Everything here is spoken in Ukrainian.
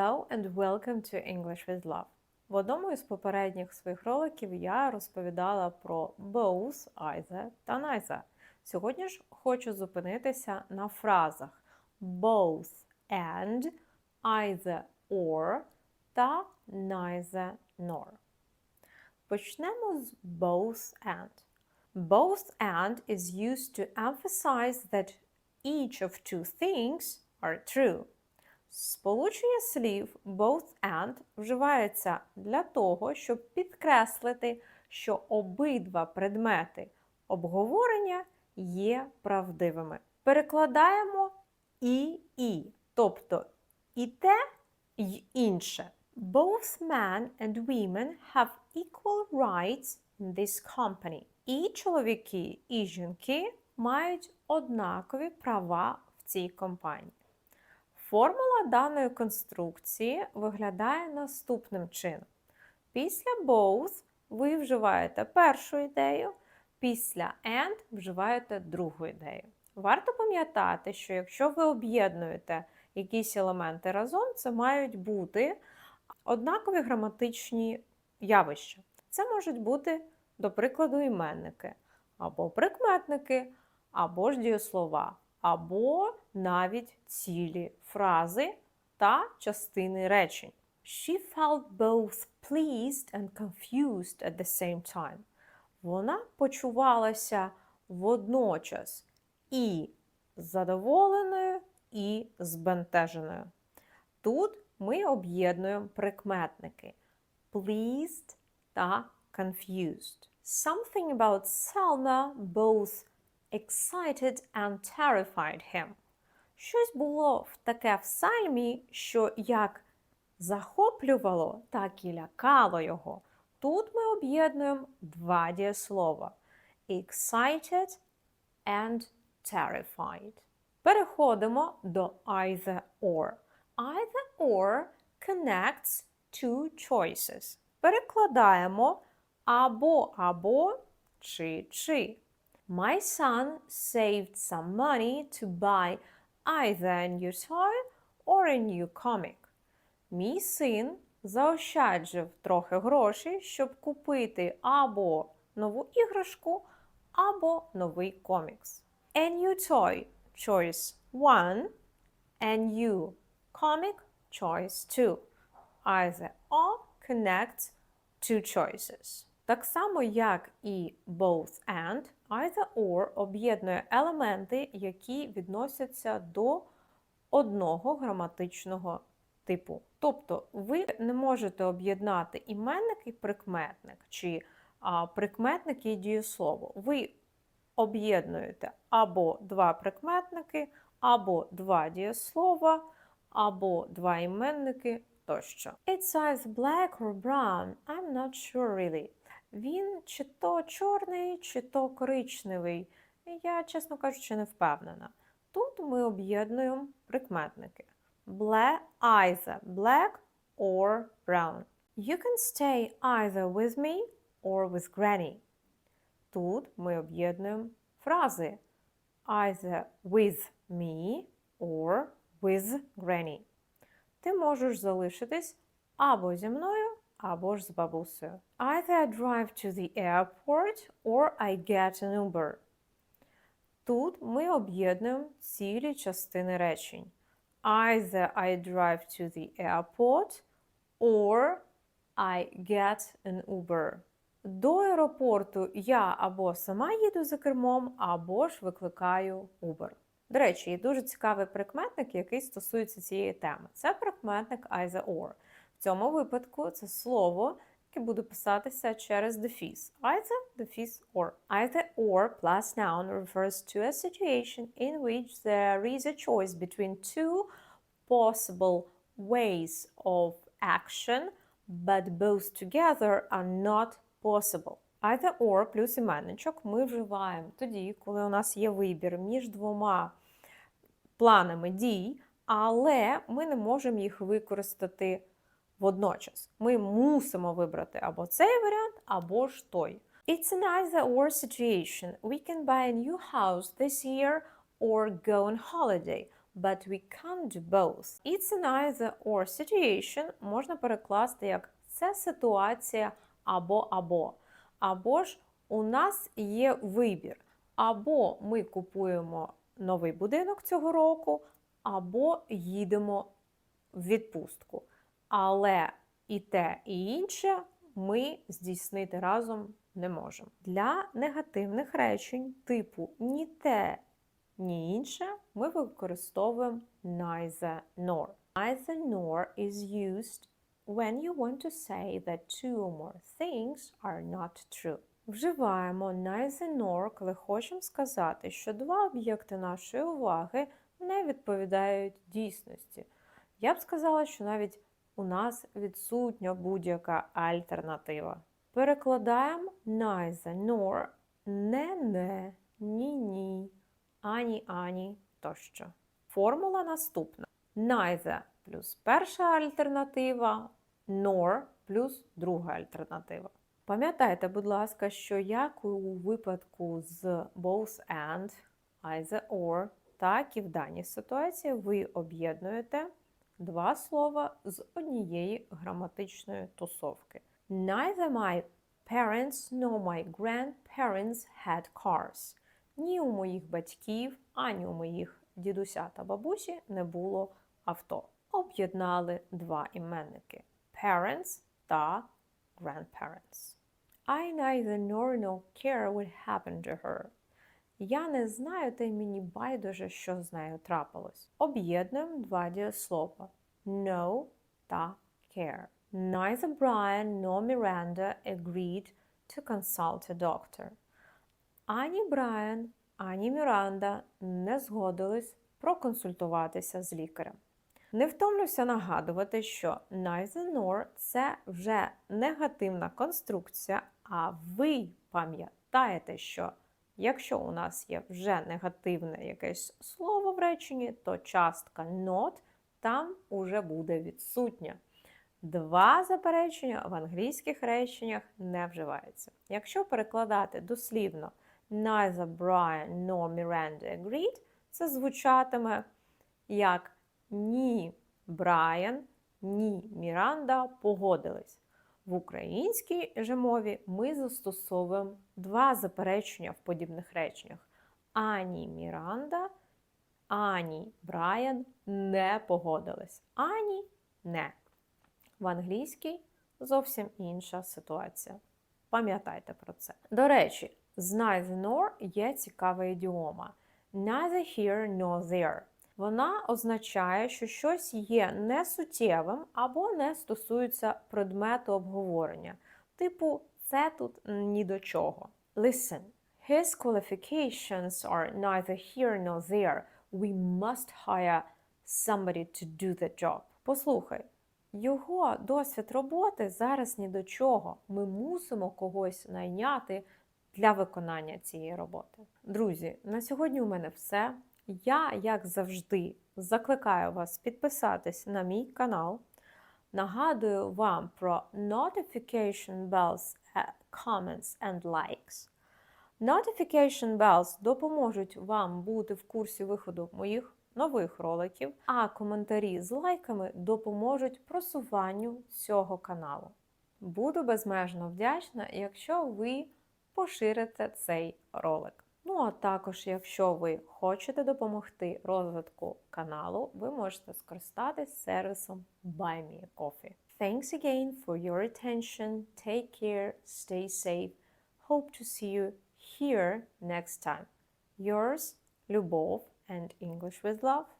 Hello and welcome to English with Love. В одному із попередніх своїх роликів я розповідала про both, either та neither. Сьогодні ж хочу зупинитися на фразах both and, either or та neither nor. Почнемо з both and. Both and is used to emphasize that each of two things are true. Сполучення слів both and вживається для того, щоб підкреслити, що обидва предмети обговорення є правдивими. Перекладаємо і і, тобто і те, й інше. Both men and women have equal rights in this company. І чоловіки, і жінки мають однакові права в цій компанії. Формула даної конструкції виглядає наступним чином. Після both ви вживаєте першу ідею, після and вживаєте другу ідею. Варто пам'ятати, що якщо ви об'єднуєте якісь елементи разом, це мають бути однакові граматичні явища. Це можуть бути, до прикладу, іменники, або прикметники, або ж дієслова, або навіть цілі фрази та частини речень. She felt both pleased and confused at the same time. Вона почувалася водночас і задоволеною, і збентеженою. Тут ми об'єднуємо прикметники pleased та confused. Something about Selma both excited and terrified him. Щось було в таке в Сальмі, що як захоплювало, так і лякало його. Тут ми об'єднуємо два дієслова excited and terrified. Переходимо до either or. Either or connects two choices. Перекладаємо або або чи чи. My son saved some money to buy either a new toy or a new comic. Мій син заощаджив трохи грошей, щоб купити або нову іграшку, або новий комікс. A new toy choice 1, a new comic choice 2. Either or connects two choices. Так само, як і both and, either or об'єднує елементи, які відносяться до одного граматичного типу. Тобто ви не можете об'єднати іменник і прикметник, чи а, прикметник і дієслово. Ви об'єднуєте або два прикметники, або два дієслова, або два іменники тощо. It's either black or brown. I'm not sure really. Він чи то чорний, чи то коричневий. Я, чесно кажучи, не впевнена. Тут ми об'єднуємо прикметники. Black, either black or brown. You can stay either with me or with Granny. Тут ми об'єднуємо фрази either with me or with Granny. Ти можеш залишитись або зі мною, або ж з бабусею. Either I drive to the airport or I get an Uber. Тут ми об'єднуємо цілі частини речень. Either I drive to the airport or I get an Uber. До аеропорту я або сама їду за кермом, або ж викликаю Uber. До речі, є дуже цікавий прикметник, який стосується цієї теми. Це прикметник either or. В цьому випадку це слово, яке буде писатися через дефіс. Either, дефіс or. Either or plus noun refers to a situation in which there is a choice between two possible ways of action, but both together are not possible. Either or плюс іменничок ми вживаємо тоді, коли у нас є вибір між двома планами дій, але ми не можемо їх використати водночас. Ми мусимо вибрати або цей варіант, або ж той. It's an either or situation. We can buy a new house this year or go on holiday. but we can't do both. It's an either or situation можна перекласти як це ситуація або або. Або ж у нас є вибір. Або ми купуємо новий будинок цього року, або їдемо в відпустку. Але і те, і інше ми здійснити разом не можемо. Для негативних речень типу ні те, ні інше ми використовуємо neither nor. Neither nor is used when you want to say that two or more things are not true. Вживаємо neither nor, коли хочемо сказати, що два об'єкти нашої уваги не відповідають дійсності. Я б сказала, що навіть у нас відсутня будь-яка альтернатива. Перекладаємо neither nor не не, ні ні, ані ані тощо. Формула наступна: neither плюс перша альтернатива, nor плюс друга альтернатива. Пам'ятайте, будь ласка, що як у випадку з both and, either or, так і в даній ситуації ви об'єднуєте два слова з однієї граматичної тусовки. Neither my parents nor my grandparents had cars. Ні у моїх батьків, ані у моїх дідуся та бабусі не було авто. Об'єднали два іменники parents та grandparents. I neither nor nor care what happened to her. Я не знаю, та й мені байдуже, що з нею трапилось. Об'єднуємо два дієслова know та care. Neither Brian nor Miranda agreed to consult a doctor. Ані Брайан, ані Міранда не згодились проконсультуватися з лікарем. Не втомлюся нагадувати, що neither nor – це вже негативна конструкція, а ви пам'ятаєте, що якщо у нас є вже негативне якесь слово в реченні, то частка not там уже буде відсутня. Два заперечення в англійських реченнях не вживаються. Якщо перекладати дослівно neither Brian nor Miranda agreed, це звучатиме як ні Брайан, ні Міранда погодились. В українській же мові ми застосовуємо два заперечення в подібних реченнях. Ані Міранда, ані Брайан не погодились. Ані не. В англійській зовсім інша ситуація. Пам'ятайте про це. До речі, з neither nor є цікава ідіома. Neither here nor there. Вона означає, що щось є несуттєвим або не стосується предмету обговорення. Типу, це тут ні до чого. Listen, his qualifications are neither here nor there. We must hire somebody to do the job. Послухай, його досвід роботи зараз ні до чого. Ми мусимо когось найняти для виконання цієї роботи. Друзі, на сьогодні у мене все. Я, як завжди, закликаю вас підписатись на мій канал. Нагадую вам про notification bells, comments and likes. Notification bells допоможуть вам бути в курсі виходу моїх нових роликів, а коментарі з лайками допоможуть просуванню цього каналу. Буду безмежно вдячна, якщо ви поширите цей ролик. Ну, а також, якщо ви хочете допомогти розвитку каналу, ви можете скористатись сервісом Buy Me a Coffee. Thanks again for your attention. Take care, stay safe. Hope to see you here next time. Yours, Любов and English with Love.